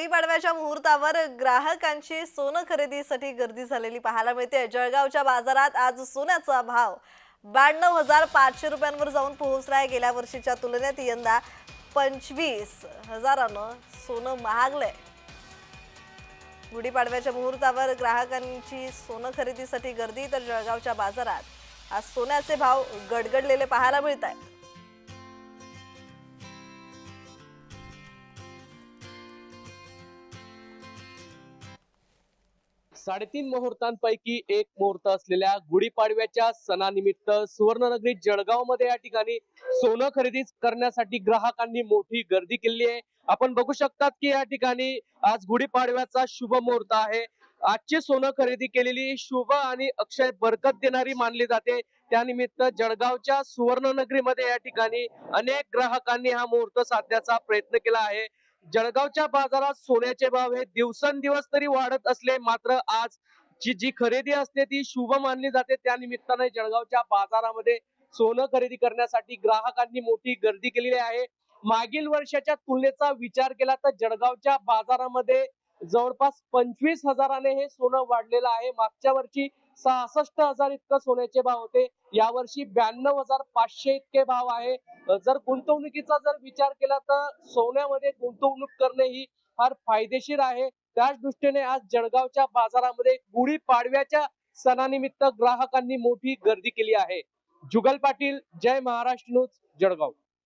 गुढीपाडव्याच्या मुहूर्तावर ग्राहकांची सोनं खरेदीसाठी गर्दी झालेली पाहायला मिळते. जळगावच्या बाजारात आज सोन्याचा भाव ब्याण्णव हजार पाचशे रुपयांवर जाऊन पोहोचलाय. गेल्या वर्षीच्या तुलनेत यंदा पंचवीस हजारानं सोनं महागलंय. गुढीपाडव्याच्या मुहूर्तावर ग्राहकांची सोनं खरेदीसाठी गर्दी तर जळगावच्या बाजारात आज सोन्याचे भाव गडगडलेले पाहायला मिळत आहेत साडेतीन मुहूर्तांपैकी एक मुहूर्त असलेल्या गुढीपाडव्याच्या सणानिमित्त सुवर्णनगरी जळगावमध्ये या ठिकाणी सोनं खरेदी करण्यासाठी ग्राहकांनी मोठी गर्दी केली आहे. आपण बघू शकतात की या ठिकाणी आज गुढीपाडव्याचा शुभ मुहूर्त आहे. आजची सोनं खरेदी केलेली शुभ आणि अक्षय बरकत देणारी मानली जाते. त्यानिमित्त जळगावच्या सुवर्णनगरीमध्ये या ठिकाणी अनेक ग्राहकांनी हा मुहूर्त साधण्याचा प्रयत्न केला आहे. जळगावच्या बाजारात सोन्याचे भाव हे दिवसेंदिवस तरी वाढत असले मात्र आज जी जी खरेदी असते ती शुभ मानली जाते. त्या निमित्ताने जळगावच्या बाजारामध्ये सोनं खरेदी करण्यासाठी ग्राहकांनी मोठी गर्दी केलेली आहे. मागील वर्षाच्या तुलनेचा विचार केला तर जळगावच्या बाजारामध्ये जवळपास पंचवीस हजाराने हे सोनं वाढलेलं आहे. मागच्या वर्षी सहासष्ट हजार इतकं सोन्याचे भाव होते. यावर्षी ब्याण्णव हजार पाचशे इतके भाव आहे. जर गुंतवणुकीचा जर विचार केला तर सोन्यामध्ये गुंतवणूक करणे ही फार फायदेशीर आहे. त्याच दृष्टीने आज जळगावच्या बाजारामध्ये गुढी पाडव्याच्या सणानिमित्त ग्राहकांनी मोठी गर्दी केली आहे. जुगल पाटील जय महाराष्ट्र न्यूज जळगाव.